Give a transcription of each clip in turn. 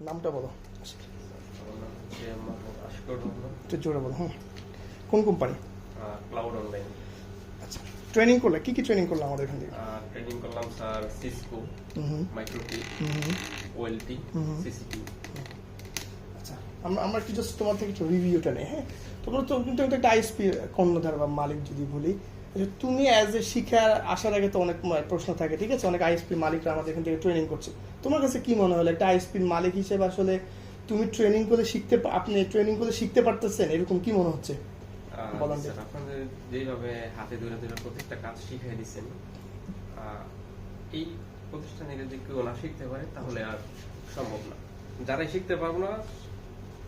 নামটা বলো। একটু জোরে বলো হুম। কোন কোম্পানি ক্লাউড অনলাইন। আচ্ছা ট্রেনিং করলে কি কি ট্রেনিং করলে আমাদের এখান থেকে? ট্রেনিং করলাম স্যার সিসকো হুম। মাইক্রোটি হুম। সিসিটি আচ্ছা আমরা আমরা একটু জাস্ট তোমার থেকে একটু রিভিউটা নেই হ্যাঁ? তোমরা তো কিন্তু একটা আইএসপি কর্ণধার বা মালিক যদি বলি তুমি অ্যাজ এ শিখার আসার আগে তো অনেক প্রশ্ন থাকে ঠিক আছে? অনেক আইএসপি মালিকরা আমাদের এখান থেকে ট্রেনিং করছে। তোমার কাছে কি মনে হলো? একটা আইএসপির মালিক হিসেবে আসলে তুমি ট্রেনিং করে শিখতে আপনি ট্রেনিং করে শিখতে পারতেছেন? এরকম কি মনে হচ্ছে? আপনাদের যেভাবে হাতে ধরে ধরে প্রত্যেকটা কাজ শিখিয়ে দিচ্ছেন এই প্রতিষ্ঠানে যদি কেউ না শিখতে পারে তাহলে আর সম্ভব না। যারাই শিখতে পারব না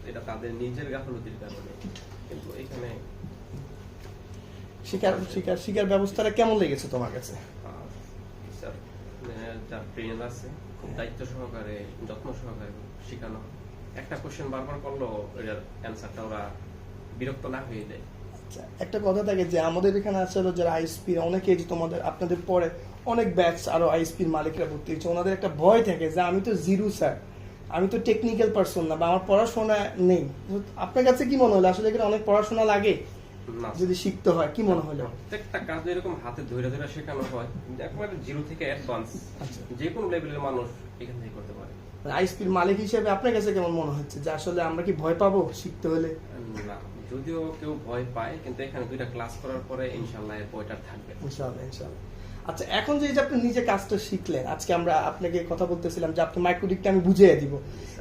এটা তাদের নিজের গাফলতির কারণে। কিন্তু এখানে শিকার শিকার শিকার ব্যবস্থাটা কেমন লেগেছে তোমার কাছে? যার আছে খুব দায়িত্ব সহকারে যত্ন সহকারে শেখানো একটা কোশ্চেন বারবার করলেও এটার অ্যান্সারটা ওরা বিরক্ত না হয়ে দেয়। আচ্ছা, একটা কথা থাকে যে আমাদের এখানে আছে হলো যারা আইএসপি অনেকে যে তোমাদের আপনাদের পরে অনেক ব্যাচ আরও আইএসপির মালিকরা ভর্তি হচ্ছে ওনাদের একটা ভয় থাকে যে আমি তো জিরো স্যার। আমি তো টেকনিক্যাল পার্সন না বা আমার পড়াশোনা নেই। আপনার কাছে কি মনে হলো? আসলে এখানে অনেক পড়াশোনা লাগে। যদি শিখতে হয় কি মনে হলো প্রত্যেকটা কাজ এরকম হাতে ধরে ধরে শেখানো হয় একবারে জিরো থেকে অ্যাডভান্স আচ্ছা। যে কোনো লেভেলের মানুষ এখান থেকে করতে পারে। আইসপির মালিক হিসেবে আপনার কাছে কেমন মনে হচ্ছে? যে আসলে আমরা কি ভয় পাবো শিখতে হলে? না যদিও কেউ ভয় পায় কিন্তু এখানে দুইটা ক্লাস করার পরে ইনশাল্লাহ ভয়টা থাকবে ইনশাল্লাহ ইনশাআল্লাহ ইনশাআল্লাহ। আচ্ছা এখন যে আপনি নিজে কাজটা শিখলেন আজকে আমরা আপনাকে কথা বলতেছিলাম যে আপনি মাইক্রোডিকটা আমি বুঝিয়ে দিব।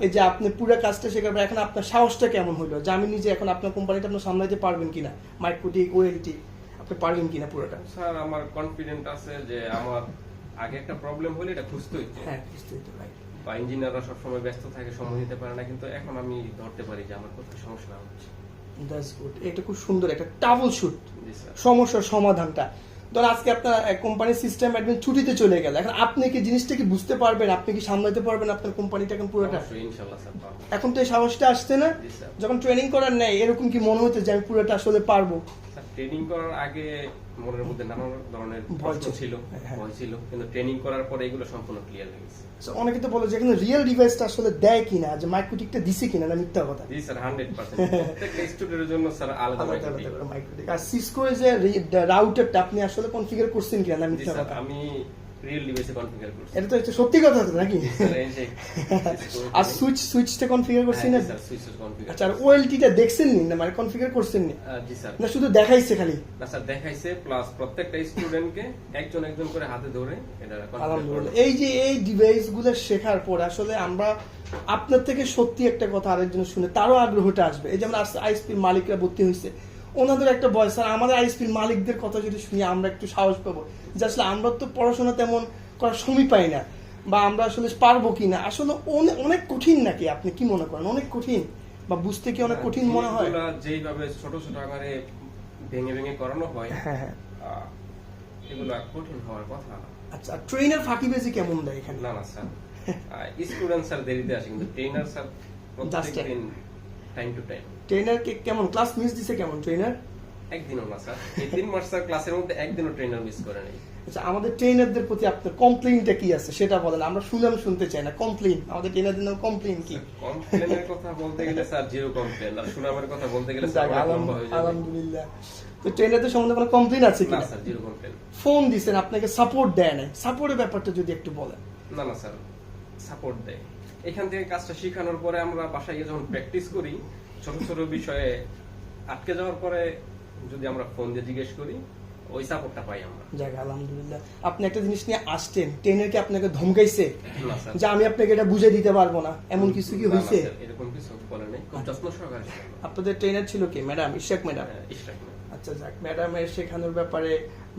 এই যে আপনি পুরো কাজটা শেখার পর এখন আপনার সাহসটা কেমন হলো? যে আমি নিজে এখন আপনার কোম্পানিটা আপনি সামলাতে পারবেন কিনা? মাইক্রোডিক ওএলটি আপনি পারবেন কিনা পুরোটা? স্যার আমার কনফিডেন্ট আছে যে আমার আগে একটা প্রবলেম হলে এটা খুঁজতে হইতো। হ্যাঁ বুঝতেই তো ভাই বা ইঞ্জিনিয়াররা সবসময় ব্যস্ত থাকে সময় দিতে পারে না কিন্তু এখন আমি ধরতে পারি যে আমার কোথায় সমস্যা হচ্ছে। দ্যাটস গুড এটা খুব সুন্দর একটা টাবল শুট সমস্যার সমাধানটা। ধর আজকে আপনার কোম্পানির সিস্টেম অ্যাডমিন ছুটিতে চলে গেল। এখন আপনি কি জিনিসটা কি বুঝতে পারবেন? আপনি কি সামলাতে পারবেন আপনার কোম্পানিটা এখন পুরোটা? এখন তো এই সাহসটা আসছে না? যখন ট্রেনিং করার নেই এরকম কি মনে হচ্ছে যে আমি পুরোটা আসলে পারব? ট্রেনিং করার আগে মনের মধ্যে নানা ধরনের ভয় ছিল। ছিল হ্যাঁ। ভয় ছিল। কিন্তু ট্রেনিং করার পরে এগুলো সম্পূর্ণ ক্লিয়ার হয়ে গেছে। অনেকে তো বলে যে এখানে রিয়েল ডিভাইসটা আসলে দেয় কিনা যে মাইক্রোটিকটা দিছে কিনা না মিথ্যা কথা। জি স্যার হান্ড্রেড পার্সেন্ট প্রত্যেকটা স্টুডেন্টের জন্য স্যার আলাদা মাইক্রোটিক আর সিসকো যে রাউটারটা আপনি আসলে কনফিগার করছেন কিনা না মিথ্যা কথা। আমি রিয়েল ডিভাইসে কনফিগার করছি। এটা তো হচ্ছে সত্যি কথা তো নাকি? আর সুইচ সুইচটা কনফিগার করছি না? স্যার সুইচের কনফিগার আচ্ছা আর ওএলটিটা দেখছেন নি মানে কনফিগার করছেন নি জি স্যার। না শুধু দেখাইছে খালি? না স্যার দেখাইছে প্লাস প্রত্যেকটা স্টুডেন্টকে একজন একজন করে হাতে ধরে এটা আলহামদুলিল্লাহ। এই যে এই ডিভাইসগুলো শেখার পর আসলে আমরা আপনার থেকে সত্যি একটা কথা আরেকজন শুনে তারও আগ্রহটা আসবে। এই যেমন আইএসপির মালিকরা ভর্তি হয়েছে। ওনাদের একটা বয়স। স্যার আমাদের আইএসপির মালিকদের কথা যদি শুনি আমরা একটু সাহস পাবো যে আসলে আমরা তো পড়াশোনা তেমন করার সময় পাই না বা আমরা আসলে পারব কি না। আসলে অনেক কঠিন নাকি আপনি কি মনে করেন? অনেক কঠিন বা বুঝতে কি অনেক কঠিন মনে হয়? যেইভাবে ছোট ছোট আকারে ভেঙে ভেঙে করানো হয় হ্যাঁ হ্যাঁ। এগুলা কঠিন হওয়ার কথা। আচ্ছা ট্রেনের ফাঁকিবাজি কেমন দেয় এখানে? না না স্যার। স্টুডেন্ট স্যার দেরিতে আসে কিন্তু ট্রেনার স্যার প্রত্যেকদিন টাইম টু টাইম ট্রেনার কেমন? ক্লাস মিস দিছে কেমন? ট্রেনার একদিনও না স্যার তিন মাস স্যার ক্লাসের মধ্যে একদিনও ট্রেনার মিস করে নেই। আচ্ছা আমাদের ট্রেনারদের প্রতি আপনার কমপ্লেইনটা কি আছে? সেটা বলেন আমরা শুনলাম শুনতে চাই না। কমপ্লেইন আমাদের ট্রেনারদের নাম কমপ্লেইন কি? কমপ্লেনের কথা বলতে গেলে স্যার জিরো কমপ্লেন আর সুনামের কথা বলতে গেলে স্যার আলহামদুলিল্লাহ। তো ট্রেনারদের সম্বন্ধে কোনো কমপ্লেইন আছে কি না স্যার জিরো কমপ্লেন ফোন দিছেন আপনাকে সাপোর্ট দেয় নাই। সাপোর্টের ব্যাপারটা যদি একটু বলেন। না না স্যার সাপোর্ট দেয়। এখান থেকে কাজটা শেখানোর পরে আমরা বাসায় গিয়ে যখন প্র্যাকটিস করি ছোট ছোট বিষয়ে আটকে যাওয়ার পরে যদি আমরা ফোন দিয়ে জিজ্ঞেস করি ওই সাপোর্টটা পাই আমরা। যাক আলহামদুলিল্লাহ। আপনি একটা জিনিস নিয়ে আসতেন ট্রেনার কি আপনাকে ধমকাইছে? যে আমি আপনাকে এটা বুঝে দিতে পারব না। এমন কিছু কি হয়েছে এরকম কিছু বলে নাই। খুব যত্ন সহকারে আপনাদের ট্রেনার ছিল কি? Madam Ishak madam? হ্যাঁ, ইশরাক না। আচ্ছা যাক ম্যাডামের শেখানোর ব্যাপারে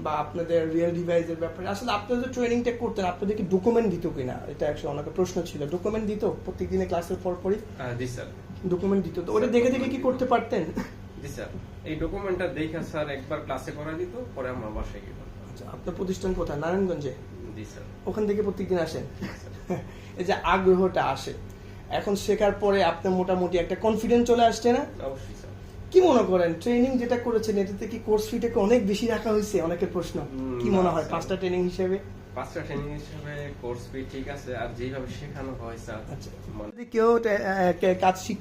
বা আপনাদের রিয়েল ডিভাইসের ব্যাপারে আসলে আপনারা যে ট্রেনিংটা করতেন আপনাদেরকে ডকুমেন্ট দিত কিনা? এটা একশো অনেক প্রশ্ন ছিল। ডকুমেন্ট দিত? প্রত্যেক দিনে ক্লাসের পর পরই জি স্যার। ডকুমেন্ট দিত। তো ওটা দেখে দেখে কি করতে পারতেন? জি স্যার। এই ডকুমেন্টটা দেখে স্যার একবার ক্লাসে করা দিত পরে আমরা বাসায় গিয়ে। আচ্ছা আপনার প্রতিষ্ঠান কোথায়? নারায়ণগঞ্জে? জি স্যার। ওখান থেকে প্রত্যেকদিন আসেন? এই যে আগ্রহটা আসে। এখন শেখার পরে আপনার মোটামুটি একটা কনফিডেন্স চলে আসছে না? অবশ্যই কি মনে করেন? ট্রেনিং যেটা করেছেন এটাতে কি কোর্স ফিটাকে অনেক বেশি রাখা হয়েছে? অনেকের প্রশ্ন। কি মনে হয়? পাঁচটা ট্রেনিং হিসেবে? পাঁচটা ট্রেনিং হিসেবে কোর্স ফি ঠিক আছে আর যেভাবে শেখানো হয় স্যার আচ্ছা। যদি কেউ কাজ শিখ